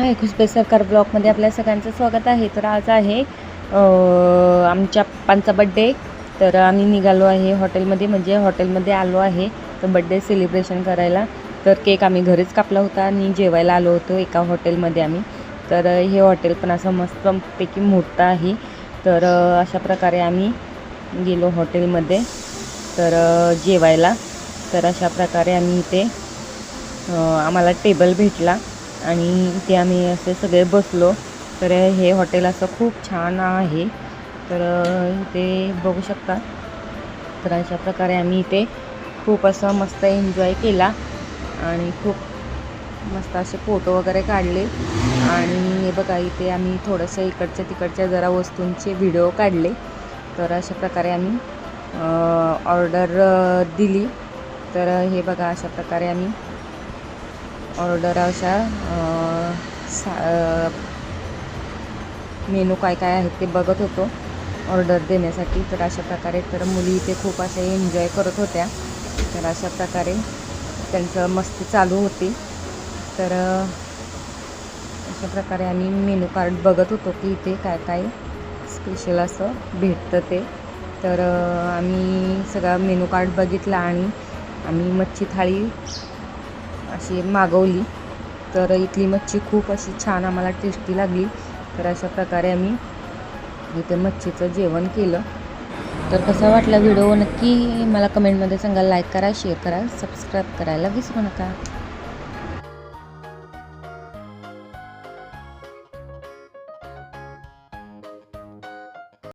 हाय खुशबे सरकार ब्लॉगमध्ये आपल्या सगळ्यांचं स्वागत आहे. तर आज आहे आमच्या पप्पांचा बड्डे तर आम्ही निघालो आहे हॉटेलमध्ये म्हणजे हॉटेलमध्ये आलो आहे तर बड्डे सेलिब्रेशन करायला. तर केक आम्ही घरीच कापला होता आणि जेवायला आलो होतो एका हॉटेलमध्ये आम्ही. तर हे हॉटेल पण असं मस्तपैकी मोठं आहे. तर अशा प्रकारे आम्ही गेलो हॉटेलमध्ये. तर जेवायला. तर अशा प्रकारे आम्ही इथे आम्हाला टेबल भेटला. आणि ते आम्ही असे सगळे बसलो. तर हे हॉटेल असं खूप छान आहे. तर ते इथे बघू शकता. तर अशा प्रकारे आम्ही इथे खूप असं मस्त एन्जॉय केला आणि खूप मस्त असे फोटो वगैरे काढले. आणि हे बघा इथे आम्ही थोडंसं इकडच्या तिकडच्या जरा वस्तूंचे व्हिडिओ काढले. तर अशा प्रकारे आम्ही ऑर्डर दिली. तर हे बघा अशा प्रकारे आम्ही ऑर्डर अशा सा मेनू काय काय आहेत ते बघत होतो ऑर्डर देण्यासाठी. तर अशा प्रकारे तर मुली इथे खूप असे एन्जॉय करत होत्या. तर अशा प्रकारे त्यांचं मस्ती चालू होती. तर अशा प्रकारे आम्ही मेनू कार्ड बघत होतो की इथे काय काय स्पेशल असं भेटतं ते. तर आम्ही सगळा मेनू कार्ड बघितला आणि आम्ही मच्छी थाळी अशी मागवली. तर इथली मच्छी खूप अशी छान आम्हाला टेस्टी लागली. तर अशा प्रकारे आम्ही इथे मच्छीचं जेवण केलं. तर कसा वाटला व्हिडिओ नक्की मला कमेंटमध्ये सांगा. लाईक करा शेअर करा सबस्क्राईब करायला विसरू नका.